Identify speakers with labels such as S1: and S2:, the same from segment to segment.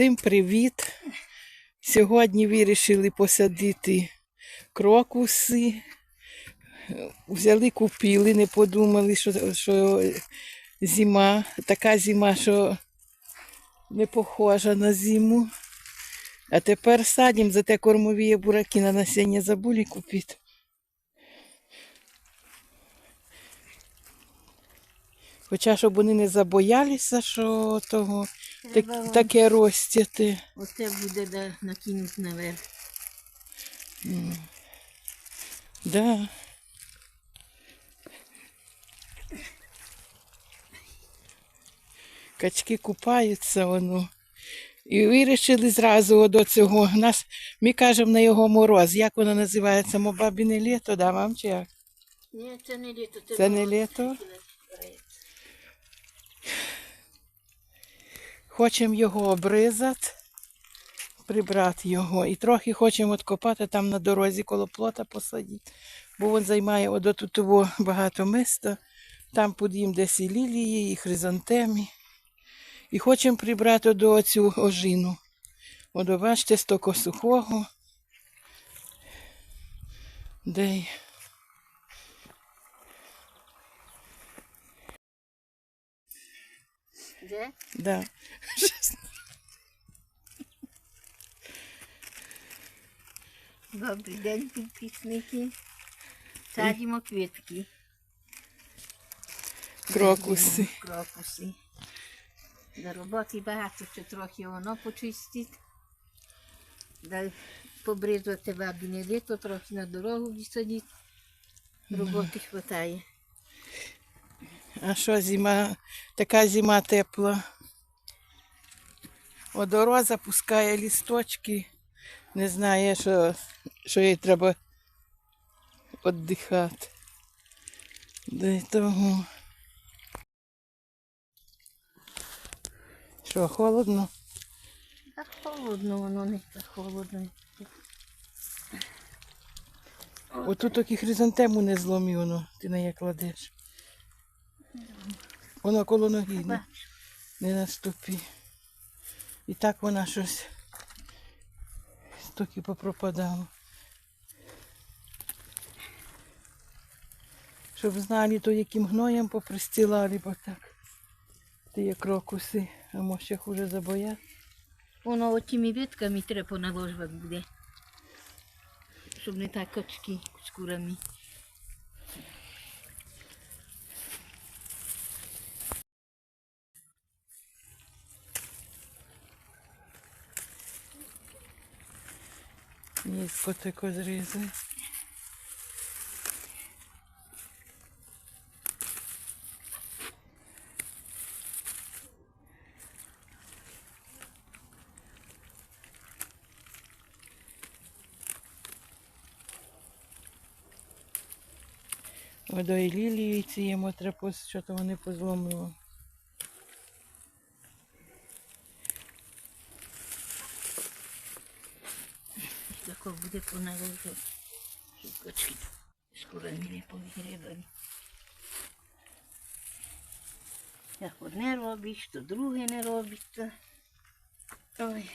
S1: Всім привіт! Сьогодні вирішили посадити крокуси. Взяли, купили, не подумали, що, що зима, така зима, що не похожа на зиму. А тепер садимо, зате кормові бураки на насіння забули купити. Хоча, щоб вони не забоялися, що того так,
S2: Треба вам-
S1: таке розтяти.
S2: Оце буде да, накинуть наверх.
S1: Да. Качки купаються воно. І вирішили зразу до цього. Нас, ми кажемо на його мороз. Як воно називається? Мо бабіне літо, да, вам чи як?
S2: Ні, це не літо. Це,
S1: Це не
S2: мороз.
S1: літо? Хочемо його обризати, прибрати його. І трохи хочемо откопати там на дорозі коло плота посадити. Бо він займає от тут багато міста. Там під їм десь і лілії, і хризантеми. І хочемо прибрати до цю ожину. От стоко сухого. Де
S2: Де?
S1: Да.
S2: Добрий день, підписники. Садимо квітки.
S1: Крокуси.
S2: Крокуси. До роботи багато, ще трохи воно почистить. Да побризувати бабине літо, трохи на дорогу висадити. Роботи хватає.
S1: А що зима, така зима тепла. Одороза пускає лісточки, не знає, що, що їй треба віддихати. Де того. Що, холодно?
S2: А холодно воно не так холодно.
S1: Отут такі хризантему не зломі, воно, ти на як кладеш. Воно коло ноги не, не наступи. І так вона щось стоки попропадало. Щоб знали, то яким гноєм попристілали, бо так. Ті є крокуси, а може хуже забоять.
S2: Воно отими ветками треба поналожувати буде. Щоб не так качки з курами.
S1: Низько тако зрізай. Водою лілії ціємо, треба пос- що то вони позломило.
S2: Поналожувати. Щоб качки з курами не повигребали. Як одне робиш, то друге не робиш. То... Ой.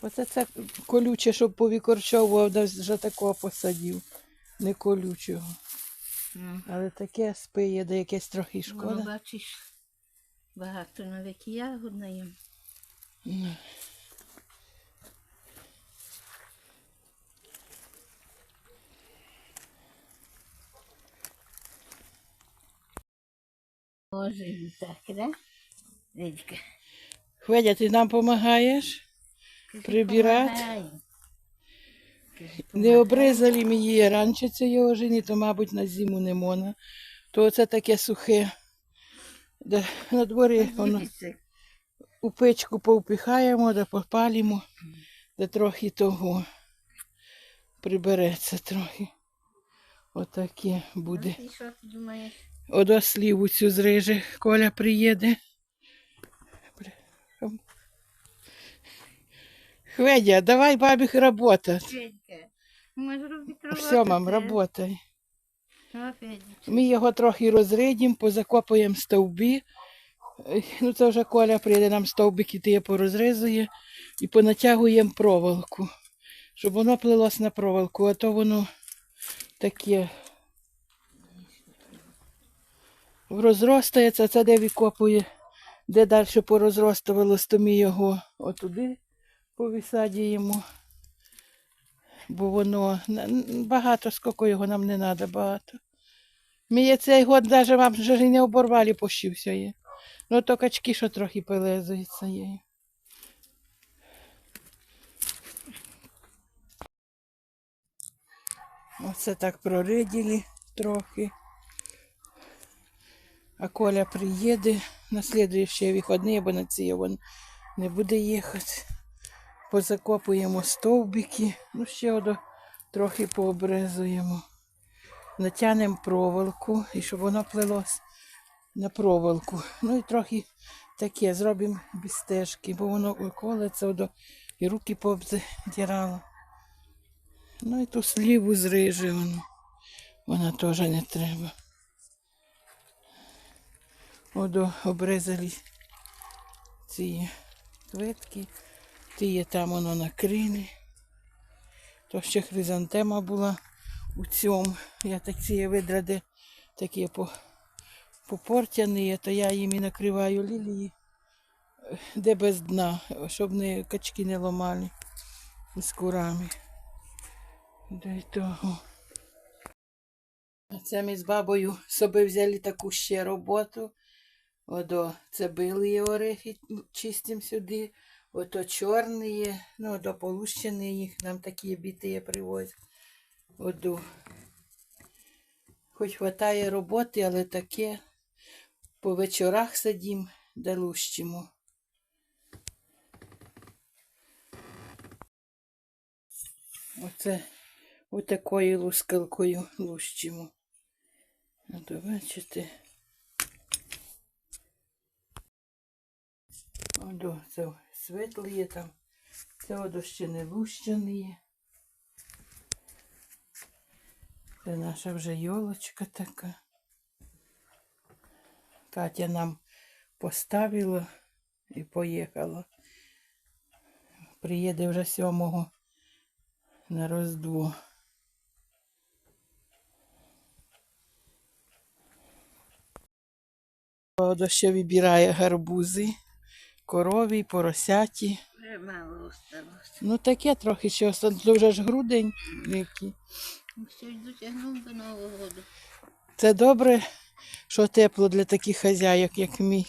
S1: Оце це колюче, щоб повікорчовував, вже такого посадив. Не колючого.
S2: Ну,
S1: Але таке спиє, де якесь трохи шкода.
S2: бачиш, багато навіки ягод на їм.
S1: Ну,
S2: Може і так, да? Дядька.
S1: Хведя, ти нам допомагаєш? Прибирати?
S2: Помагай.
S1: Не обрізали ми її раніше цієї ожини, то, мабуть, на зиму не можна. То це таке сухе. Де на дворі воно
S2: Дивіться,
S1: у печку повпихаємо, да попалимо, де трохи того прибереться трохи. Отаке буде.
S2: Думаєш?
S1: Одосліву цю зриже, Коля приїде. Хведя, давай бабі работать.
S2: Женька, Можеш робити роботу.
S1: Все, мам, работай. Ми його трохи розридім, позакопуємо стовбі. Ех, Ну, це вже Коля прийде, нам стовбики ті порозризує і понатягуємо проволоку, щоб воно плилось на проволоку, а то воно таке розростається, це де викопує, де далі порозростувалось, то ми його отуди повисадіємо. Бо воно багато, скільки його нам не треба, багато. Ми цей год навіть вам вже не оборвали пощі все є. Ну то качки, що трохи пилезуються є. Оце так прориділи трохи. А Коля приїде на слідуючі вихідні, бо на ці він не буде їхати. Позакопуємо стовбики, ну ще одо трохи пообрезуємо. Натягнемо проволоку, і щоб воно плелось на проволоку. Ну і трохи таке зробимо без стежки, бо воно колеться і руки пообдирало. Ну і ту сліву зриже воно. Вона теж не треба. Одо обрезали ці квитки. Ті є там воно накрили. То ще хризантема була у цьому. Я так ці видради такі по, попортяні, то я їм і накриваю лілії, е, де без дна, щоб не качки не ламали з курами. До того. Це ми з бабою собі взяли таку ще роботу. Одо це білі орехи чистим сюди. Ото чорні, ну, до полущені їх нам такі біти привозять. Оду. Хоч хватає роботи, але таке по вечорах сидім, де лущимо. Оце отакою лускалкою лущимо. От бачите. Одо це світлі є там. Це одо ще не лущений. Це наша вже йолочка така. Катя нам поставила і поїхала. Приїде вже сьомого на Роздво. Одо ще вибирає гарбузи, корові, поросяті.
S2: Мало осталось.
S1: Ну таке трохи ще осталось. Вже ж грудень. який.
S2: Все йдуть тягнув до Нового року.
S1: Це добре, що тепло для таких хазяїв, як ми.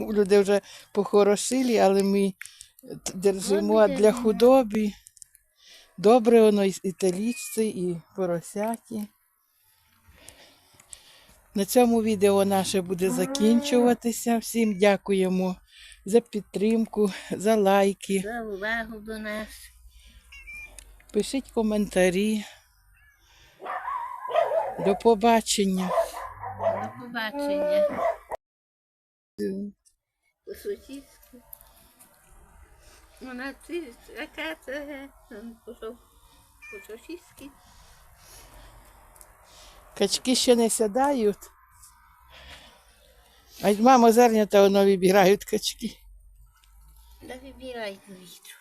S1: Люди вже похорошили, але ми держимо для худоби. Добре воно і талічці, і поросяті. На цьому відео наше буде закінчуватися. Всім дякуємо за підтримку, за лайки.
S2: За увагу до нас.
S1: Пишіть коментарі. До побачення.
S2: До побачення. По сусідськи. Вона ці, яка це, пішов по сусідськи.
S1: Качки ще не сядають. А й мамо зернята воно вибирають качки.
S2: Да вибирають вітру.